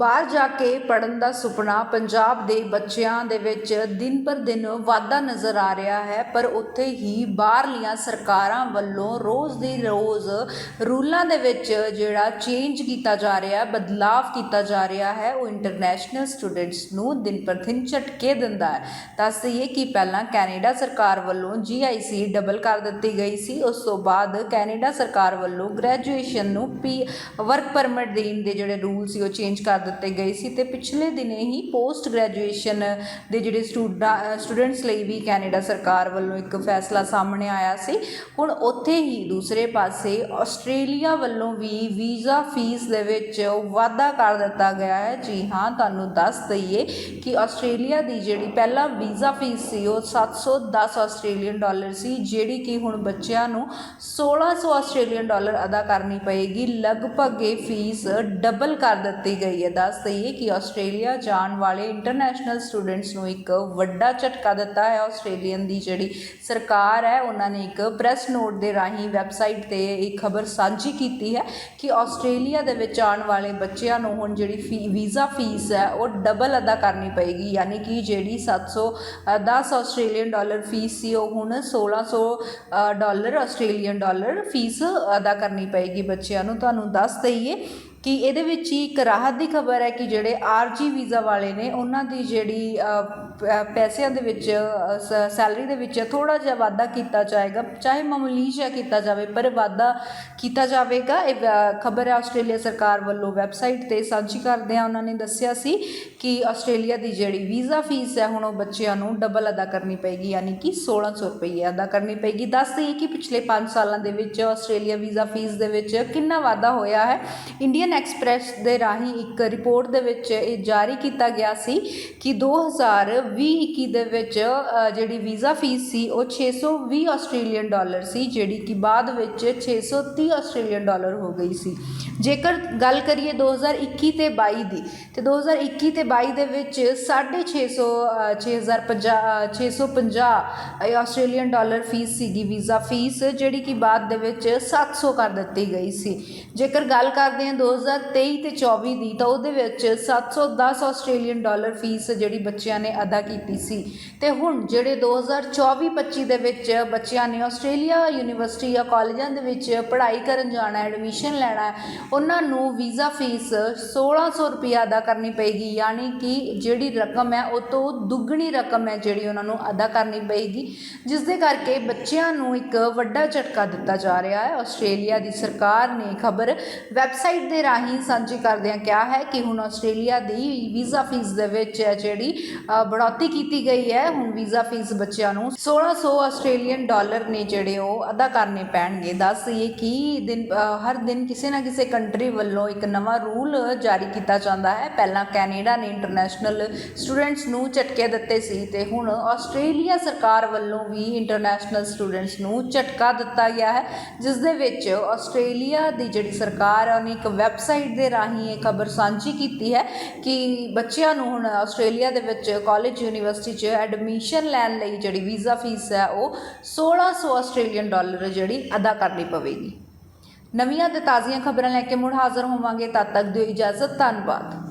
ਬਾਹਰ ਜਾ ਕੇ ਪੜਨ ਦਾ ਸੁਪਨਾ ਪੰਜਾਬ ਦੇ ਬੱਚਿਆਂ ਦੇ ਵਿੱਚ ਦਿਨ ਪਰ ਦਿਨ ਵਾਧਾ ਨਜ਼ਰ ਆ ਰਿਹਾ ਹੈ, ਪਰ ਉੱਥੇ ਹੀ ਬਾਹਰਲੀਆਂ ਸਰਕਾਰਾਂ ਵੱਲੋਂ ਰੋਜ਼ ਦੀ ਰੋਜ਼ ਰੂਲਾਂ ਦੇ ਵਿੱਚ ਜਿਹੜਾ ਚੇਂਜ ਕੀਤਾ ਜਾ ਰਿਹਾ ਹੈ, ਬਦਲਾਵ ਕੀਤਾ ਜਾ ਰਿਹਾ ਹੈ, ਉਹ ਇੰਟਰਨੈਸ਼ਨਲ ਸਟੂਡੈਂਟਸ ਨੂੰ ਦਿਨ ਪਰ ਦਿਨ ਝਟਕੇ ਦਿੰਦਾ ਹੈ। ਦੱਸ ਦਈਏ ਕਿ ਪਹਿਲਾਂ ਕੈਨੇਡਾ ਸਰਕਾਰ ਵੱਲੋਂ ਜੀਆਈਸੀ ਡਬਲ ਕਰ ਦਿੱਤੀ ਗਈ ਸੀ, ਉਸ ਤੋਂ ਬਾਅਦ ਕੈਨੇਡਾ ਸਰਕਾਰ ਵੱਲੋਂ ਗ੍ਰੈਜੂਏਸ਼ਨ ਨੂੰ ਪੀ ਵਰਕ ਪਰਮਿਟ ਦੇਣ ਦੇ ਜਿਹੜੇ ਰੂਲ ਸੀ, ਉਹ ਚੇਂਜ ਕਰ ਦਿੱਤੇ ਗਏ ਸੀ ਤੇ ਪਿਛਲੇ ਦਿਨੇ ਹੀ ਪੋਸਟ ਗ੍ਰੈਜੂਏਸ਼ਨ ਦੇ ਜਿਹੜੇ ਸਟੂਡੈਂਟਸ ਲਈ ਵੀ ਕੈਨੇਡਾ ਸਰਕਾਰ ਵੱਲੋਂ ਇੱਕ ਫੈਸਲਾ ਸਾਹਮਣੇ ਆਇਆ ਸੀ। ਹੁਣ ਉੱਥੇ ਹੀ ਦੂਸਰੇ ਪਾਸੇ ਆਸਟ੍ਰੇਲੀਆ ਵੱਲੋਂ ਵੀ ਵੀਜ਼ਾ ਫੀਸ ਦੇ ਵਿੱਚ ਵਾਧਾ ਕਰ ਦਿੱਤਾ ਗਿਆ ਹੈ। ਜੀ ਹਾਂ, ਤੁਹਾਨੂੰ ਦੱਸ ਦਈਏ ਕਿ ਆਸਟ੍ਰੇਲੀਆ ਦੀ ਜਿਹੜੀ ਪਹਿਲਾ ਵੀਜ਼ਾ ਫੀਸ ਸੀ, ਉਹ 710 ਆਸਟ੍ਰੇਲੀਅਨ ਡਾਲਰ ਸੀ, ਜਿਹੜੀ ਕਿ ਹੁਣ ਬੱਚਿਆਂ ਨੂੰ 1600 ਆਸਟ੍ਰੇਲੀਅਨ ਡਾਲਰ ਅਦਾ ਕਰਨੀ ਪਏਗੀ। ਲਗਭਗ ਇਹ ਫੀਸ ਡਬਲ ਕਰ ਦਿੱਤੀ ਗਈ ਹੈ। ਦੱਸ ਦਈਏ ਕਿ ਆਸਟ੍ਰੇਲੀਆ ਜਾਣ ਵਾਲੇ ਇੰਟਰਨੈਸ਼ਨਲ ਸਟੂਡੈਂਟਸ ਨੂੰ ਇੱਕ ਵੱਡਾ ਝਟਕਾ ਦਿੱਤਾ ਹੈ। ਆਸਟ੍ਰੇਲੀਅਨ ਦੀ ਜਿਹੜੀ ਸਰਕਾਰ ਹੈ ਉਹਨਾਂ ਨੇ ਇੱਕ ਪ੍ਰੈਸ ਨੋਟ ਦੇ ਰਾਹੀਂ ਵੈਬਸਾਈਟ ਤੇ ਇਹ ਖਬਰ ਸਾਂਝੀ ਕੀਤੀ ਹੈ ਕਿ ਆਸਟ੍ਰੇਲੀਆ ਦੇ ਵਿੱਚ ਆਉਣ ਵਾਲੇ ਬੱਚਿਆਂ ਨੂੰ ਹੁਣ ਜਿਹੜੀ ਫੀ ਵੀਜ਼ਾ ਫੀਸ ਹੈ ਉਹ ਡਬਲ ਅਦਾ ਕਰਨੀ ਪਏਗੀ। ਯਾਨੀ ਕਿ ਜਿਹੜੀ 710 ਆਸਟ੍ਰੇਲੀਅਨ ਡਾਲਰ ਫੀਸ ਸੀ ਉਹ ਹੁਣ 1600 ਅ, ਡਾਲਰ ਆਸਟ੍ਰੇਲੀਅਨ ਡਾਲਰ ਫੀਸ ਅਦਾ ਕਰਨੀ ਪਏਗੀ ਬੱਚਿਆਂ ਨੂੰ। ਤੁਹਾਨੂੰ ਦੱਸ ਦਈਏ ਕਿ ਇਹਦੇ ਵਿੱਚ ਹੀ ਇੱਕ ਰਾਹਤ ਦੀ ਖਬਰ ਹੈ ਕਿ ਜਿਹੜੇ ਆਰਜੀ ਵੀਜ਼ਾ ਵਾਲੇ ਨੇ, ਉਹਨਾਂ ਦੀ ਜਿਹੜੀ ਪੈਸਿਆਂ ਦੇ ਵਿੱਚ ਸੈਲਰੀ ਦੇ ਵਿੱਚ ਥੋੜਾ ਜਿਹਾ ਵਾਧਾ ਕੀਤਾ ਜਾਏਗਾ, ਚਾਹੇ ਮਾਮੂਲੀ ਜਿਹਾ ਕੀਤਾ ਜਾਵੇ, ਪਰ ਵਾਧਾ ਕੀਤਾ ਜਾਵੇਗਾ। ਇਹ ਖਬਰ ਹੈ ਆਸਟ੍ਰੇਲੀਆ ਸਰਕਾਰ ਵੱਲੋਂ ਵੈਬਸਾਈਟ ਤੇ ਸਾਂਝੀ ਕਰਦਿਆਂ ਉਹਨਾਂ ਨੇ ਦੱਸਿਆ ਸੀ ਕਿ ਆਸਟ੍ਰੇਲੀਆ ਦੀ ਜਿਹੜੀ ਵੀਜ਼ਾ ਫੀਸ ਹੈ, ਹੁਣ ਉਹ ਬੱਚਿਆਂ ਨੂੰ ਡਬਲ ਅਦਾ ਕਰਨੀ ਪਏਗੀ, ਯਾਨੀ ਕਿ 1600 ਰੁਪਏ ਅਦਾ ਕਰਨੀ ਪਏਗੀ। ਦੱਸ ਦਈਏ ਕਿ ਪਿਛਲੇ 5 ਸਾਲਾਂ ਦੇ ਵਿੱਚ ਆਸਟ੍ਰੇਲੀਆ ਵੀਜ਼ਾ ਫੀਸ ਦੇ ਵਿੱਚ ਕਿੰਨਾ ਵਾਧਾ ਹੋਇਆ ਹੈ। ਇੰਡੀਅਨ ਐਕਸਪ੍ਰੈਸ ਦੇ ਰਾਹੀਂ ਇੱਕ ਰਿਪੋਰਟ ਦੇ ਵਿੱਚ ਇਹ ਜਾਰੀ ਕੀਤਾ ਗਿਆ ਸੀ ਕਿ 2020-21 ਦੇ ਵਿੱਚ ਜਿਹੜੀ ਵੀਜ਼ਾ ਫੀਸ ਸੀ, ਉਹ 620 ਆਸਟ੍ਰੇਲੀਅਨ ਡਾਲਰ ਸੀ, ਜਿਹੜੀ ਕਿ ਬਾਅਦ ਵਿੱਚ 630 ਆਸਟ੍ਰੇਲੀਅਨ ਡਾਲਰ ਹੋ ਗਈ ਸੀ। ਜੇਕਰ ਗੱਲ ਕਰੀਏ 2021 ਤੇ 22 ਦੀ, ਤੇ 2021 ਤੇ 22 ਦੇ ਵਿੱਚ 650 6050 650 ਇਹ ਆਸਟ੍ਰੇਲੀਅਨ ਡਾਲਰ ਫੀਸ ਸੀਗੀ ਵੀਜ਼ਾ ਫੀਸ ਜਿਹੜੀ ਕਿ ਬਾਅਦ ਦੇ ਵਿੱਚ 700 ਕਰ ਦਿੱਤੀ ਗਈ ਸੀ। ਜੇਕਰ ਗੱਲ ਕਰਦੇ ਹਾਂ 2023 ਤੇ 24 ਦੀ ਤਾਂ ਉਹਦੇ ਵਿੱਚ 710 ਆਸਟ੍ਰੇਲੀਅਨ ਡਾਲਰ ਫੀਸ ਜਿਹੜੀ ਬੱਚਿਆਂ ਨੇ ਅਦਾ ਕੀਤੀ ਸੀ। ਤੇ ਹੁਣ ਜਿਹੜੇ 2024-25 ਦੇ ਵਿੱਚ ਬੱਚਿਆਂ ਨੇ ਆਸਟ੍ਰੇਲੀਆ ਯੂਨੀਵਰਸਿਟੀ ਜਾਂ ਕਾਲਜਾਂ ਦੇ ਵਿੱਚ ਪੜ੍ਹਾਈ ਕਰਨ ਜਾਣਾ ਐਡਮਿਸ਼ਨ ਲੈਣਾ ਉਹਨਾਂ ਨੂੰ ਵੀਜ਼ਾ ਫੀਸ 1600 ਰੁਪਇਆ ਅਦਾ ਕਰਨੀ ਪਏਗੀ। ਯਾਨੀ ਕਿ ਜਿਹੜੀ ਰਕਮ ਹੈ, ਉਹ ਤੋਂ ਦੁੱਗਣੀ ਰਕਮ ਹੈ ਜਿਹੜੀ ਉਹਨਾਂ ਨੂੰ ਅਦਾ ਕਰਨੀ ਪਏਗੀ, ਜਿਸ ਦੇ ਕਰਕੇ ਬੱਚਿਆਂ ਨੂੰ ਇੱਕ ਵੱਡਾ ਝਟਕਾ ਦਿੱਤਾ ਜਾ ਰਿਹਾ ਹੈ। ਆਸਟ੍ਰੇਲੀਆ ਦੀ ਸਰਕਾਰ ਨੇ ਖਬਰ ਵੈਬਸਾਈਟ ਦੇ ਰਾਹੀਂ ਸਾਂਝੀ ਕਰਦਿਆਂ ਕਿਹਾ ਹੈ ਕਿ ਹੁਣ ਆਸਟ੍ਰੇਲੀਆ ਦੀ ਵੀਜ਼ਾ ਫੀਸ ਦੇ ਵਿੱਚ ਜਿਹੜੀ ਅ, ਬੜੌਤੀ ਕੀਤੀ ਗਈ ਹੈ। ਹੁਣ ਵੀਜ਼ਾ ਫੀਸ ਬੱਚਿਆਂ ਨੂੰ 1600 ਆਸਟ੍ਰੇਲੀਅਨ ਡਾਲਰ ਨੇ ਜਿਹੜੇ ਉਹ ਅਦਾ ਕਰਨੇ ਪੈਣਗੇ। ਦੱਸ ਦਈਏ ਕਿ ਦਿਨ ਹਰ ਦਿਨ ਕਿਸੇ ਨਾ ਕਿਸੇ ਕੰਟਰੀ ਵੱਲੋਂ ਇੱਕ ਨਵਾਂ ਰੂਲ ਜਾਰੀ ਕੀਤਾ ਜਾਂਦਾ ਹੈ। ਪਹਿਲਾਂ ਕੈਨੇਡਾ ਨੇ ਇੰਟਰਨੈਸ਼ਨਲ ਸਟੂਡੈਂਟਸ ਨੂੰ ਝਟਕੇ ਦਿੱਤੇ ਸੀ ਤੇ ਹੁਣ ਆਸਟ੍ਰੇਲੀਆ ਸਰਕਾਰ ਵੱਲੋਂ ਵੀ ਇੰਟਰਨੈਸ਼ਨਲ ਸਟੂਡੈਂਟਸ ਨੂੰ ਝਟਕਾ ਦਿੱਤਾ ਗਿਆ ਹੈ ਜਿਸ ਦੇ ਵਿੱਚ ਆਸਟ੍ਰੇਲੀਆ ਦੀ ਜਿਹੜੀ ਸਰਕਾਰ ਹੈ ਉਹਨੇ ਇੱਕ ਵੈਬਸਾਈਟ ਦੇ ਰਾਹੀਂ ਇਹ ਖਬਰ ਸਾਂਝੀ ਕੀਤੀ ਹੈ ਕਿ ਬੱਚਿਆਂ ਨੂੰ ਹੁਣ ਆਸਟ੍ਰੇਲੀਆ ਦੇ ਵਿੱਚ ਕਾਲਜ ਯੂਨੀਵਰਸਿਟੀ 'ਚ ਐਡਮਿਸ਼ਨ ਲੈਣ ਲਈ ਜਿਹੜੀ ਵੀਜ਼ਾ ਫੀਸ ਹੈ ਉਹ 1600 ਆਸਟ੍ਰੇਲੀਅਨ ਡਾਲਰ ਜਿਹੜੀ ਅਦਾ ਕਰਨੀ ਪਵੇਗੀ। ਨਵੀਆਂ ਤੇ ਤਾਜ਼ੀਆਂ ਖਬਰਾਂ ਲੈ ਕੇ ਮੁੜ ਹਾਜ਼ਰ ਹੋਵਾਂਗੇ। ਤਦ ਤੱਕ ਦਿਓ ਇਜਾਜ਼ਤ, ਧੰਨਵਾਦ।